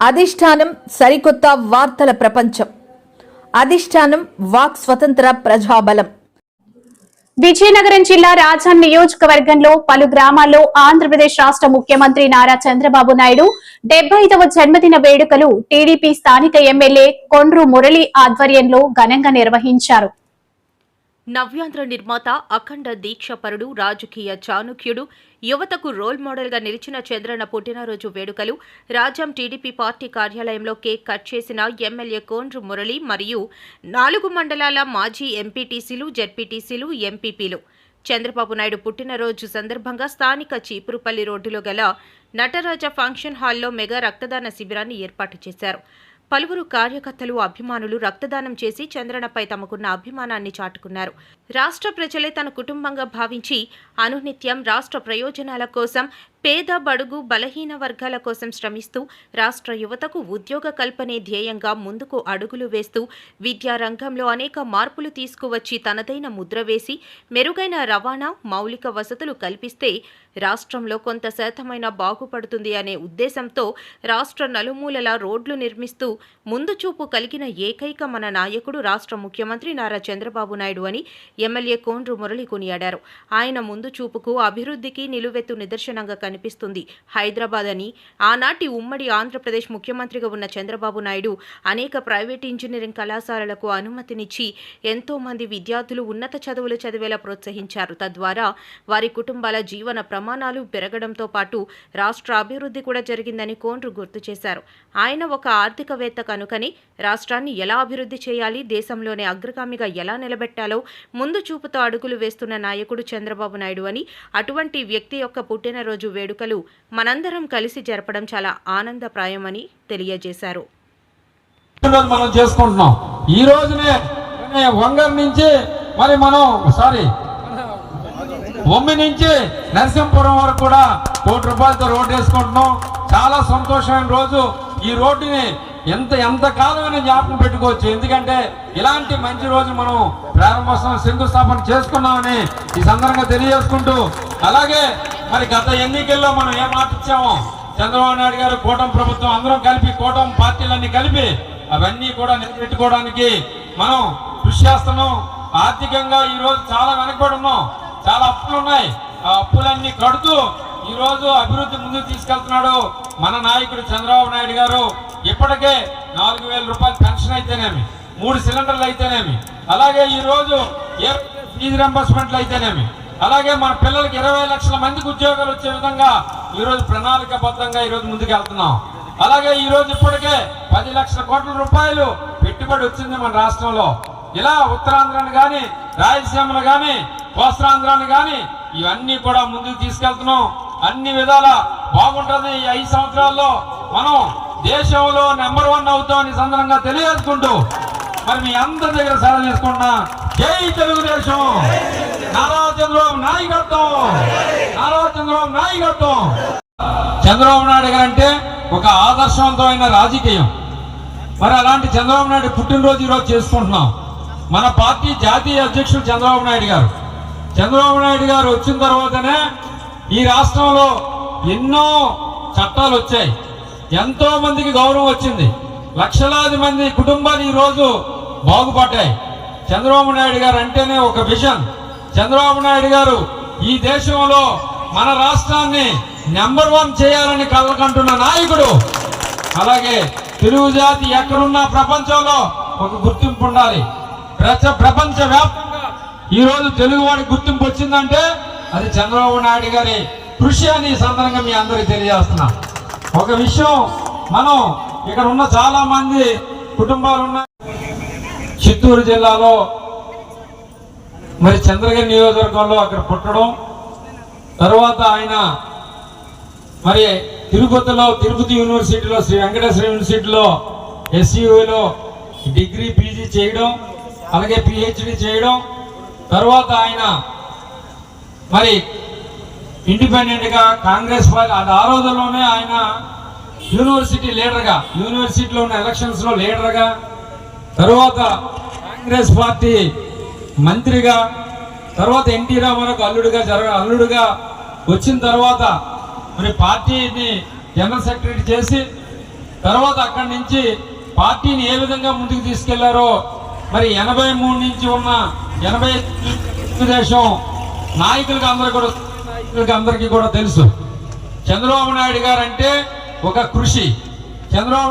అధిష్టానం సరికొత్త వార్తల ప్రపంచం. అధిష్టానం వాక్ స్వతంత్ర ప్రజాబలం. విజయనగరం జిల్లా రాజాన్ నియోజకవర్గంలో పలు గ్రామాల్లో ఆంధ్రప్రదేశ్ రాష్ట్ర ముఖ్యమంత్రి నారా చంద్రబాబు నాయుడు డెబ్బై ఐదవ జన్మదిన వేడుకలు టీడీపీ స్థానిక ఎమ్మెల్యే కొండ్రు మురళి ఆధ్వర్యంలో ఘనంగా నిర్వహించారు. నవ్యాంధ్ర నిర్మాత అఖండ దీక్షపరుడు రాజకీయ చాణుక్యుడు యువతకు రోల్ మోడల్గా నిలిచిన చంద్రన్న పుట్టినరోజు వేడుకలు రాజాం టీడీపీ పార్టీ కార్యాలయంలో కేక్ కట్ చేసిన ఎమ్మెల్యే కోండ్రు మురళి మరియు నాలుగు మండలాల మాజీ ఎంపీటీసీలు జెడ్పీటీసీలు ఎంపీపీలు. చంద్రబాబు నాయుడు పుట్టినరోజు సందర్భంగా స్థానిక చీపురుపల్లి రోడ్డులో గల నటరాజ ఫంక్షన్ హాల్లో మెగా రక్తదాన శిబిరాన్ని ఏర్పాటు చేశారు. పలువురు కార్యకర్తలు అభిమానులు రక్తదానం చేసి చంద్రనపై తమకున్న అభిమానాన్ని చాటుకున్నారు. రాష్ట్ర ప్రజలే తన కుటుంబంగా భావించి అనునిత్యం రాష్ట్ర ప్రయోజనాల కోసం పేద బడుగు బలహీన వర్గాల కోసం శ్రమిస్తూ రాష్ట్ర యువతకు ఉద్యోగ కల్పనే ధ్యేయంగా ముందుకు అడుగులు వేస్తూ విద్యా రంగంలో అనేక మార్పులు తీసుకువచ్చి తనదైన ముద్ర వేసి మెరుగైన రవాణా మౌలిక వసతులు కల్పిస్తే రాష్ట్రంలో కొంత శాతమైన బాగుపడుతుంది అనే ఉద్దేశంతో రాష్ట్ర నలుమూలల రోడ్లు నిర్మిస్తూ ముందు చూపు కలిగిన ఏకైక మన నాయకుడు రాష్ట్ర ముఖ్యమంత్రి నారా చంద్రబాబు నాయుడు అని ఎమ్మెల్యే కోండ్రు మురళి కొనియాడారు. ఆయన ముందు చూపుకు అభివృద్ధికి నిలువెత్తు నిదర్శనంగా కనిపిస్తుంది. హైదరాబాద్ అని. ఆనాటి ఉమ్మడి ఆంధ్రప్రదేశ్ ముఖ్యమంత్రిగా ఉన్న చంద్రబాబు నాయుడు అనేక ప్రైవేట్ ఇంజనీరింగ్ కళాశాలలకు అనుమతినిచ్చి ఎంతో మంది విద్యార్థులు ఉన్నత చదువులు చదివేలా ప్రోత్సహించారు. తద్వారా వారి కుటుంబాల జీవన ప్రమాణాలు పెరగడంతో పాటు రాష్ట్ర అభివృద్ధి కూడా జరిగిందని కోండ్రు గుర్తు చేశారు. ఆయన ఒక ఆర్థికవేత్త కనుకని రాష్ట్రాన్ని ఎలా అభివృద్ధి చేయాలి దేశంలోనే అగ్రగామిగా ఎలా నిలబెట్టాలో ముందు చూపుతో అడుగులు వేస్తున్న నాయకుడు చంద్రబాబు నాయుడు అని అటువంటి వ్యక్తి యొక్క పుట్టినరోజు వేడుకలు మనందరం కలిసి జరపడం చాలా ఆనందప్రాయమని తెలియజేశారు. మనం చేసుకుంటున్నాం. ఈ రోజునే వంగర్ నుంచి మరి మనం సారీ ఒమ్మి నుంచి నరసింహపురం వరకు కూడా కోటి రూపాయలతో రోడ్డు వేసుకుంటున్నాం. చాలా సంతోషమైన రోజు. ఈ రోడ్డుని ఎంత ఎంత కాలమైనా జ్ఞాపకం పెట్టుకోవచ్చు. ఎందుకంటే ఇలాంటి మంచి రోజు మనం ప్రారంభోత్సవం శంకుస్థాపన చేసుకున్నామని ఈ సందర్భంగా తెలియజేసుకుంటూ అలాగే మరి గత ఎన్నికల్లో మనం ఏం మాట ఇచ్చామో చంద్రబాబు నాయుడు గారు కూటమి ప్రభుత్వం అందరం కలిపి కూటమి పార్టీలన్నీ కలిపి అవన్నీ కూడా నిలబెట్టుకోవడానికి మనం కృషి చేస్తున్నాం. ఆర్థికంగా ఈరోజు చాలా వెనకబడి ఉన్నాం. చాలా అప్పులు ఉన్నాయి. ఆ అప్పులన్నీ కడుతూ ఈరోజు అభివృద్ధి ముందుకు తీసుకెళ్తున్నాడు మన నాయకుడు చంద్రబాబు నాయుడు గారు. ఇప్పటికే నాలుగు వేల రూపాయలు పెన్షన్ అయితేనేమి మూడు సిలిండర్లు అయితేనేమి అలాగే ఈరోజు ఏ ఫీజు రింబర్స్మెంట్లు అయితేనేమి అలాగే మన పిల్లలకి ఇరవై లక్షల మందికి ఉద్యోగాలు వచ్చే విధంగా ఈరోజు ప్రణాళిక ప్రణాళికాబద్ధంగా ఈ రోజు ముందుకు వెళ్తున్నాం అలాగే ఈరోజు ఇప్పటికే పది లక్షల కోట్ల రూపాయలు పెట్టుబడి వచ్చింది మన రాష్ట్రంలో. ఇలా ఉత్తరాంధ్రాన్ని కానీ రాయలసీమను కానీ కోస్తాంధ్రాన్ని కానీ ఇవన్నీ కూడా ముందుకు తీసుకెళ్తున్నాం. అన్ని విధాల బాగుంటుంది ఈ ఐదు సంవత్సరాల్లో. మనం దేశంలో నెంబర్ వన్ అవుతామని సందర్భంగా తెలియజేసుకుంటూ మరి మీ అందరి దగ్గర సెలవు తీసుకుంటున్నా. జై తెలుగుదేశం నారా చంద్రబాబు నాయకత్వం. నారా చంద్రబాబు నాయకత్వం. చంద్రబాబు నాయుడు గారంటే అంటే ఒక ఆదర్శవంతమైన రాజకీయం. మరి అలాంటి చంద్రబాబు నాయుడు పుట్టినరోజు ఈరోజు చేసుకుంటున్నాం. మన పార్టీ జాతీయ అధ్యక్షుడు చంద్రబాబు నాయుడు గారు. చంద్రబాబు నాయుడు గారు వచ్చిన తర్వాతనే ఈ రాష్ట్రంలో ఎన్నో చట్టాలు వచ్చాయి. ఎంతో మందికి గౌరవం వచ్చింది. లక్షలాది మంది కుటుంబాలు ఈరోజు బాగుపడ్డాయి. చంద్రబాబు నాయుడు గారు అంటేనే ఒక విజన్. చంద్రబాబు నాయుడు గారు ఈ దేశంలో మన రాష్ట్రాన్ని నెంబర్ వన్ చేయాలని కలకంటున్న నాయకుడు. అలాగే తెలుగు జాతి ఎక్కడున్నా ప్రపంచంలో ఒక గుర్తింపు ఉండాలి. ప్రపంచ ప్రపంచ వ్యాప్తంగా ఈరోజు తెలుగు వాడి గుర్తింపు వచ్చిందంటే అది చంద్రబాబు నాయుడు గారి కృషి అని సందర్భంగా మీ అందరికి తెలియజేస్తున్నా. ఒక విషయం మనం ఇక్కడ ఉన్న చాలా మంది కుటుంబాలు ఉన్నాయి చిత్తూరు జిల్లాలో మరి చంద్రగిరి నియోజకవర్గంలో అక్కడ పుట్టడం తర్వాత ఆయన మరి తిరుపతిలో తిరుపతి యూనివర్సిటీలో శ్రీ వెంకటేశ్వర యూనివర్సిటీలో ఎస్యూలో డిగ్రీ పీజీ చేయడం అలాగే పిహెచ్డి చేయడం తర్వాత ఆయన మరి ఇండిపెండెంట్గా కాంగ్రెస్ పార్టీ అది ఆ రోజుల్లోనే ఆయన యూనివర్సిటీ లీడర్గా యూనివర్సిటీలో ఉన్న ఎలక్షన్స్లో లీడర్గా తర్వాత కాంగ్రెస్ పార్టీ మంత్రిగా తర్వాత ఎన్టీ రామారావుకు అల్లుడుగా జరగ అల్లుడుగా వచ్చిన తర్వాత మరి పార్టీని జనరల్ సెక్రటరీ చేసి తర్వాత అక్కడి నుంచి పార్టీని ఏ విధంగా ముందుకు తీసుకెళ్ళారో మరి ఎనభై మూడు నుంచి ఉన్న ఎనభై తెలుగుదేశం నాయకులకు అందరూ కూడా నాయకులకి అందరికీ కూడా తెలుసు. చంద్రబాబు నాయుడు గారు అంటే ఒక కృషి. చంద్రబాబు